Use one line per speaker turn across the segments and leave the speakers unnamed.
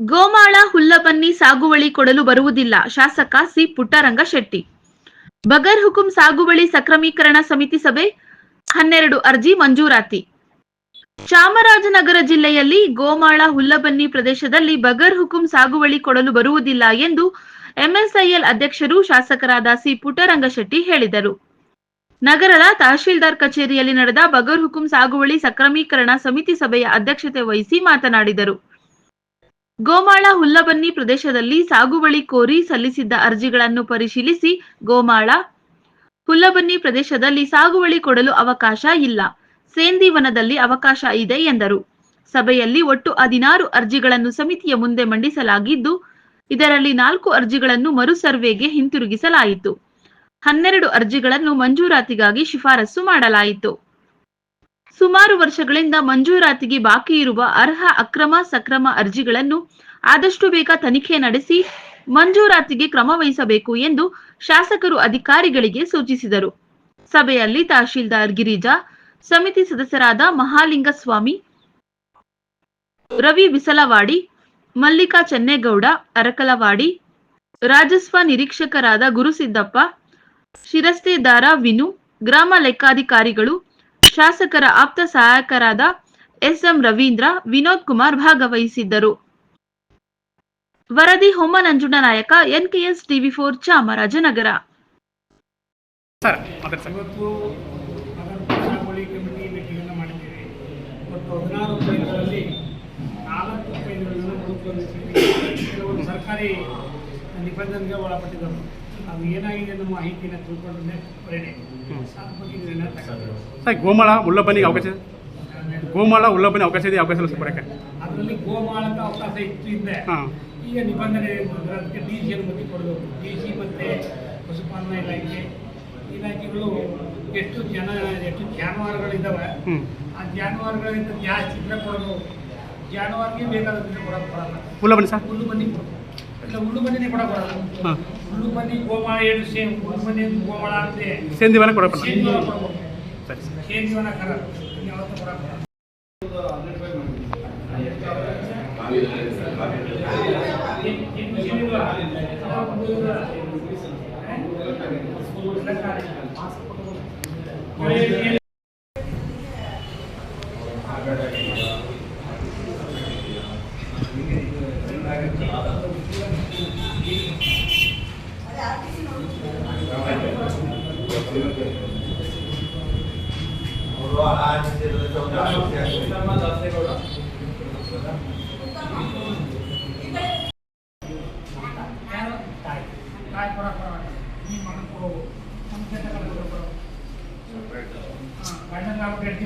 ಗೋಮಾಳ ಹುಲ್ಲಬನ್ನಿ ಸಾಗುವಳಿ ಕೊಡಲು ಬರುವುದಿಲ್ಲ. ಶಾಸಕ ಸಿ ಪುಟ್ಟರಂಗ ಶೆಟ್ಟಿ. ಬಗರ್ ಹುಕುಂ ಸಾಗುವಳಿ ಸಕ್ರಮೀಕರಣ ಸಮಿತಿ ಸಭೆ, ಹನ್ನೆರಡು ಅರ್ಜಿ ಮಂಜೂರಾತಿ. ಚಾಮರಾಜನಗರ ಜಿಲ್ಲೆಯಲ್ಲಿ ಗೋಮಾಳ ಹುಲ್ಲಬನ್ನಿ ಪ್ರದೇಶದಲ್ಲಿ ಬಗರ್ ಹುಕುಂ ಸಾಗುವಳಿ ಕೊಡಲು ಬರುವುದಿಲ್ಲ ಎಂದು ಎಂಎಸ್ಐಎಲ್ ಅಧ್ಯಕ್ಷರು ಶಾಸಕರಾದ ಸಿ ಪುಟ್ಟರಂಗ ಶೆಟ್ಟಿ ಹೇಳಿದರು. ನಗರದ ತಹಶೀಲ್ದಾರ್ ಕಚೇರಿಯಲ್ಲಿ ನಡೆದ ಬಗರ್ ಹುಕುಂ ಸಾಗುವಳಿ ಸಕ್ರಮೀಕರಣ ಸಮಿತಿ ಸಭೆಯ ಅಧ್ಯಕ್ಷತೆ ವಹಿಸಿ ಮಾತನಾಡಿದರು. ಗೋಮಾಳ ಹುಲ್ಲಬನ್ನಿ ಪ್ರದೇಶದಲ್ಲಿ ಸಾಗುವಳಿ ಕೋರಿ ಸಲ್ಲಿಸಿದ್ದ ಅರ್ಜಿಗಳನ್ನು ಪರಿಶೀಲಿಸಿ ಗೋಮಾಳ ಹುಲ್ಲಬನ್ನಿ ಪ್ರದೇಶದಲ್ಲಿ ಸಾಗುವಳಿ ಕೊಡಲು ಅವಕಾಶ ಇಲ್ಲ. ಸೇಂದಿವನದಲ್ಲಿ ಅವಕಾಶ ಇದೆ ಎಂದರು. ಸಭೆಯಲ್ಲಿ ಒಟ್ಟು ಹದಿನಾರು ಅರ್ಜಿಗಳನ್ನು ಸಮಿತಿಯ ಮುಂದೆ ಮಂಡಿಸಲಾಗಿದ್ದು, ಇದರಲ್ಲಿ ನಾಲ್ಕು ಅರ್ಜಿಗಳನ್ನು ಮರು ಸರ್ವೆಗೆ ಹಿಂತಿರುಗಿಸಲಾಯಿತು. ಹನ್ನೆರಡು ಅರ್ಜಿಗಳನ್ನು ಮಂಜೂರಾತಿಗಾಗಿ ಶಿಫಾರಸು ಮಾಡಲಾಯಿತು. ಸುಮಾರು ವರ್ಷಗಳಿಂದ ಮಂಜೂರಾತಿಗೆ ಬಾಕಿ ಇರುವ ಅರ್ಹ ಅಕ್ರಮ ಸಕ್ರಮ ಅರ್ಜಿಗಳನ್ನು ಆದಷ್ಟು ಬೇಗ ತನಿಖೆ ನಡೆಸಿ ಮಂಜೂರಾತಿಗೆ ಕ್ರಮ ವಹಿಸಬೇಕು ಎಂದು ಶಾಸಕರು ಅಧಿಕಾರಿಗಳಿಗೆ ಸೂಚಿಸಿದರು. ಸಭೆಯಲ್ಲಿ ತಹಶೀಲ್ದಾರ್ ಗಿರಿಜಾ, ಸಮಿತಿ ಸದಸ್ಯರಾದ ಮಹಾಲಿಂಗಸ್ವಾಮಿ, ರವಿ ಬಿಸಲವಾಡಿ, ಮಲ್ಲಿಕಾ ಚೆನ್ನೇಗೌಡ, ಅರಕಲವಾಡಿ, ರಾಜಸ್ವ ನಿರೀಕ್ಷಕರಾದ ಗುರುಸಿದ್ದಪ್ಪ ಶಿರಸ್ತೇದಾರ ವಿನು, ಗ್ರಾಮ ಲೆಕ್ಕಾಧಿಕಾರಿಗಳು ಶಾಸಕರ ಆಪ್ತ ಸಹಾಯಕರಾದ ಎಸ್ಎಂ ರವೀಂದ್ರ, ವಿನೋದ್ ಕುಮಾರ್ ಭಾಗವಹಿಸಿದ್ದರು. ವರದಿ ಹೊಮ್ಮನಂಜುಂಡ ನಂಜುಂಡನಾಯಕ ಎನ್ಕೆಎಸ್ ಟಿವಿ ಫೋರ್, ಚಾಮರಾಜನಗರ.
ಸರ್ಕಾರಿ ನಿಬಂಧನೆಗೆ ಒಳಪಟ್ಟಿದ್ದವು ಅದು ಏನಾಗಿದೆ ನಮ್ಮ ಮಾಹಿತಿನ ತಿಳ್ಕೊಂಡ್ರೆ ಒಳ್ಳೆಯದೇ. ಅದ್ರ ಬಗ್ಗೆ ಇದನ್ನ ತಗೊಂಡು
ಸರ್ ಗೋಮಾಳ ಉಲ್ಲಬನಿಗೆ ಅವಕಾಶ ಗೋಮಾಳ ಉಲ್ಲಬನಿ ಅವಕಾಶ ಇದೆ ಅವಕಾಶ ಇಲ್ಲ ಸರ್ ಬರೋಕ್ಕೆ
ಅದರಲ್ಲಿ ಗೋಮಾಳಕ ಅವಕಾಶ ಇತ್ತು ಹಿಂದೆ
ಹಾಂ.
ಈಗ ನಿಬಂಧನೆ ಅದಕ್ಕೆ ಡಿ ಸಿ ಅನುಮತಿ ಕೊಡಬೇಕು. ಡಿ ಸಿ ಮತ್ತು ಪಶುಪಾಲನಾ ಇಲಾಖೆ. ಇಲಾಖೆಗಳು ಎಷ್ಟು ಜನ ಎಷ್ಟು ಜಾನುವಾರುಗಳಿದ್ದಾವೆ
ಹ್ಞೂ
ಆ ಜಾನುವಾರುಗಳಿಂದ ಜಾಸ್ತಿ ಚಿತ್ರ ಕೊಡೋದು? ಜಾನುವಾರಿಗೆ ಬೇಕಾದದನ್ನು ಕೊಡೋಕೆ ಬರಲ್ಲ.
ಉಲ್ಲಬನಿ ಸರ್?
ಹುಲ್ಲು ಬನ್ನಿ ಕೊಡು. ಇಲ್ಲ ಹುಲ್ಲು ಬನ್ನಿನೇ ಕೊಡಕ್ಕೆ ಬರಲ್ಲ.
ಹಾಂ.
ಹುಲ್ಲು ಬನ್ನಿ ಗೋಮಾಳ ಏನು ಸೇಮ್ ಹುಲ್ಲು ಬನ್ನಿ ಗೋಮಾಳ ಅಂತೆ
ಸೇಂದಿವನ ಕೊಡಕ್ಕೆ
ಸೇಂದಿವನ ಕೊಡ್ಬೇಕು
ಸರಿ ಸರ್.
ಸೇಂದಿವನ ಕರ. ಯಾವತ್ತೂ ಕೊಡಕ್ಕೆ ಬರಲ್ಲ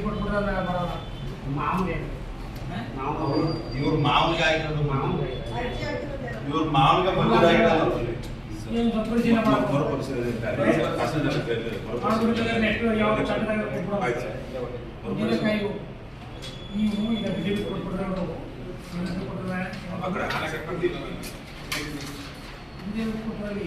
ಕೊಟ್ಬಿಟ್ರೆ ಬರೋಲ್ಲ ಮಾಮೂಲಿ
ಇವ್ರ ಮಾವನಿಗೆ ಆಗಿರೋದು ಇವ್ರ ಮಾವನಿಗೆ ಬಂದಿರೋದು
ನೀವು ಈಗ ಬಿಜೆಪಿ ಕೊಟ್ಬಿಟ್ರೆ ಕೊಟ್ಟರಲ್ಲಿ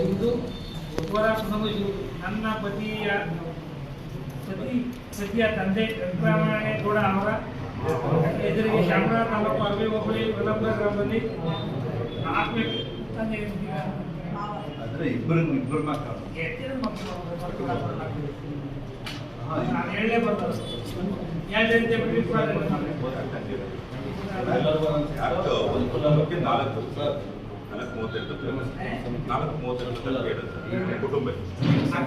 ಒಂದು ಹೋರಾಟ ನನ್ನ ಪತಿಯ ಪತಿ ಸತಿಯ ತಂದೆ ವೆಂಕಟರಾಮಯ್ಯ ಕೂಡ ಅವರ ಎದುರಿಗೆ ಶಾಮರ ತಾಲೂಕು ಅರಬಿ ಹೋಬಳಿ ವಲ್ಲಭ ಗ್ರಾಮದಲ್ಲಿ ನಾಲ್ಕು ತಂದೆ
ಅಂದ್ರೆ ಇಬ್ಬರು ಇಬ್ಬರು ಮಕ್ಕಳು
ನಾನು ಹೇಳಲೇ ಎರಡು
ನಾಲ್ಕು. ನಾಲ್ಕು ಮೂವತ್ತೆರಡು ನಾಲ್ಕು ಮೂವತ್ತೆರಡು ಕುಟುಂಬ.
ನಾನು